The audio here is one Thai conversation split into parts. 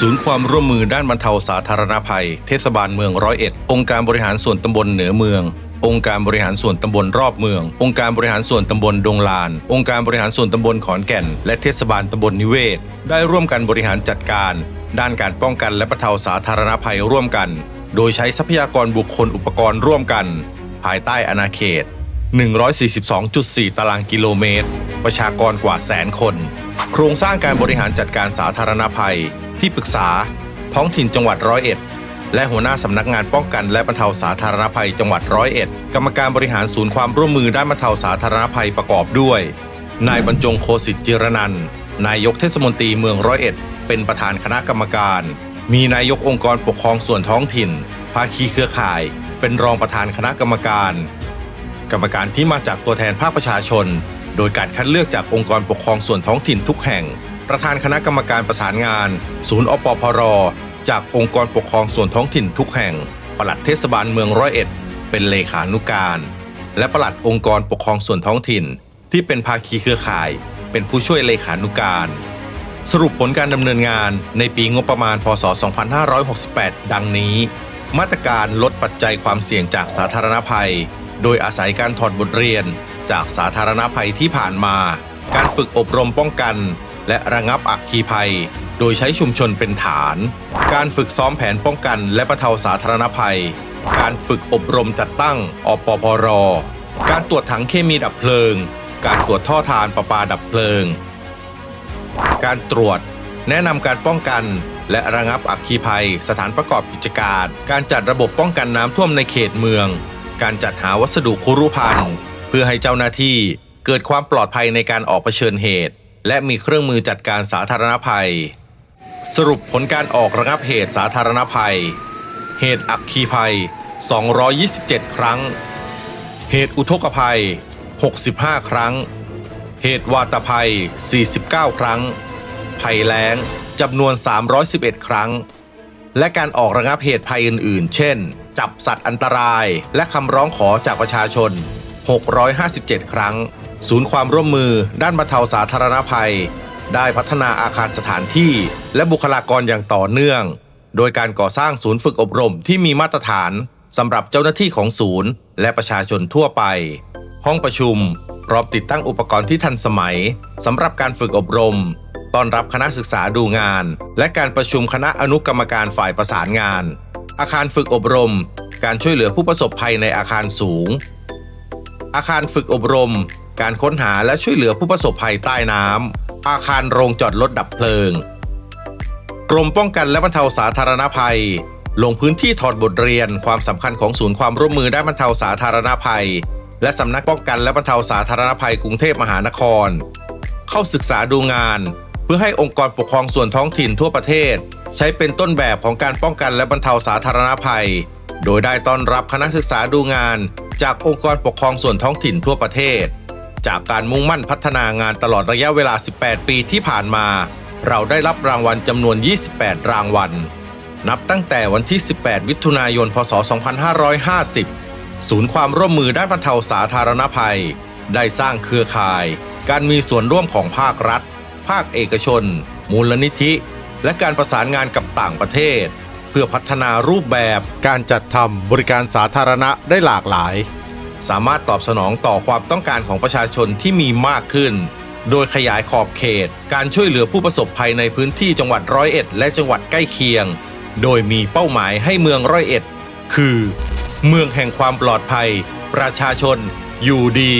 ศูนย์ความร่วมมือด้านบรรเทาสาธารณภัย เทศบาลเมืองร้อยเอ็ด องค์การบริหารส่วนตำบลเหนือเมือง องค์การบริหารส่วนตำบลรอบเมือง องค์การบริหารส่วนตำบลดงลาน องค์การบริหารส่วนตำบลขอนแก่น และเทศบาลตำบลนิเวศ ได้ร่วมกันบริหารจัดการ ด้านการป้องกันและบรรเทาสาธารณภัยร่วมกัน โดยใช้ทรัพยากรบุคคลอุปกรณ์ร่วมกัน ภายใต้อาณาเขต 142.4 ตารางกิโลเมตร ประชากรกว่าแสนคน โครงสร้างการบริหารจัดการสาธารณภัย ที่ปรึกษา ท้องถิ่นจังหวัดร้อยเอ็ด และหัวหน้าสำนักงานป้องกันและบรรเทาสาธารณภัยจังหวัดร้อยเอ็ด กรรมการบริหารศูนย์ความร่วมมือด้านบรรเทาสาธารณภัยประกอบด้วย นายบรรจงโคสิทธิ์จิรนันนายกเทศมนตรีเมืองร้อยเอ็ด เป็นประธานคณะกรรมการ มีนายกองค์กรปกครองส่วนท้องถิ่น ภาคีเครือข่าย เป็นรองประธานคณะกรรมการ กรรมการที่มาจากตัวแทนภาคประชาชน โดยการคัดเลือกจากองค์กรปกครองส่วนท้องถิ่นทุกแห่ง ประธานคณะกรรมการประสานงาน ศูนย์อปพร จากองค์กรปกครองส่วนท้องถิ่นทุกแห่ง ปลัดเทศบาลเมืองร้อยเอ็ด เป็นเลขานุการ และปลัดองค์กรปกครองส่วนท้องถิ่น ที่เป็นภาคีเครือข่าย เป็นผู้ช่วยเลขานุการ สรุปผลการดำเนินงานในปีงบประมาณ พศ 2568 ดังนี้ มาตรการลดปัจจัยความเสี่ยงจากสาธารณภัย โดยอาศัยการถอดบทเรียนจากสาธารณภัยที่ผ่านมา การฝึกอบรมป้องกัน และระงับอัคคีภัย โดยใช้ชุมชนเป็นฐาน การฝึกซ้อมแผนป้องกันและบรรเทาสาธารณภัย การฝึกอบรมจัดตั้งอปพร การตรวจถังเคมีดับเพลิง การตรวจท่อทานประปาดับเพลิง การตรวจ แนะนำการป้องกันและระงับอัคคีภัย สถานประกอบกิจการ การจัดระบบป้องกันน้ำท่วมในเขตเมือง การจัดหาวัสดุคุรุภัณฑ์เพื่อให้เจ้าหน้าที่เกิดความปลอดภัยในการออกเผชิญเหตุ และมีเครื่องมือจัดการสาธารณภัย สรุปผลการออกระงับเหตุสาธารณภัย เหตุอัคคีภัย 227 ครั้ง เหตุอุทกภัย 65 ครั้ง เหตุวาตภัย 49 ครั้ง ภัยแล้งจำนวน 311 ครั้ง และการออกระงับเหตุภัยอื่น ๆ เช่น จับสัตว์อันตราย และคำร้องขอจากประชาชน 657 ครั้ง ศูนย์ความร่วมมือด้านบรรเทาสาธารณภัย ได้พัฒนาอาคารสถานที่ และบุคลากรอย่างต่อเนื่อง โดยการก่อสร้างศูนย์ฝึกอบรมที่มีมาตรฐานสำหรับเจ้าหน้าที่ของศูนย์ และประชาชนทั่วไป ห้องประชุม พร้อมติดตั้งอุปกรณ์ที่ทันสมัยสำหรับการฝึกอบรมต้อนรับคณะศึกษาดูงาน และการประชุมคณะอนุกรรมการฝ่ายประสานงาน อาคารฝึกอบรม การช่วยเหลือผู้ประสบภัยในอาคารสูง อาคารฝึกอบรม การค้นหาและช่วยเหลือผู้ประสบภัยใต้น้ำ อาคารโรงจอดรถดับเพลิง กรมป้องกันและบรรเทาสาธารณภัย ลงพื้นที่ถอดบทเรียนความสำคัญของศูนย์ความร่วมมือด้านบรรเทาสาธารณภัย และสำนักป้องกันและบรรเทาสาธารณภัยกรุงเทพมหานคร เข้าศึกษาดูงาน เพื่อให้องค์กรปกครองส่วนท้องถิ่นทั่วประเทศ ใช้เป็นต้นแบบของการป้องกันและบรรเทาสาธารณภัย โดยได้ต้อนรับคณะศึกษาดูงาน จากองค์กรปกครองส่วนท้องถิ่นทั่วประเทศ จากการมุ่งมั่นพัฒนางานตลอดระยะเวลา 18 ปีที่ผ่านมา เราได้รับรางวัลจำนวน 28 รางวัล นับตั้งแต่วันที่ 18 มิถุนายน พศ 2550 ศูนย์ความร่วมมือด้านบรรเทาสาธารณภัย ได้สร้างเครือข่าย การมีส่วนร่วมของภาครัฐ ภาคเอกชน มูลนิธิ และการประสานงานกับต่างประเทศ เพื่อพัฒนารูปแบบการจัดทำบริการสาธารณะได้หลากหลาย สามารถตอบสนองต่อความต้องการของประชาชนที่มีมากขึ้น โดยขยายขอบเขต การช่วยเหลือผู้ประสบภัยในพื้นที่จังหวัดร้อยเอ็ด และจังหวัดใกล้เคียง โดยมีเป้าหมายให้เมืองร้อยเอ็ด คือ เมืองแห่งความปลอดภัย ประชาชน อยู่ดี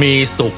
มีสุข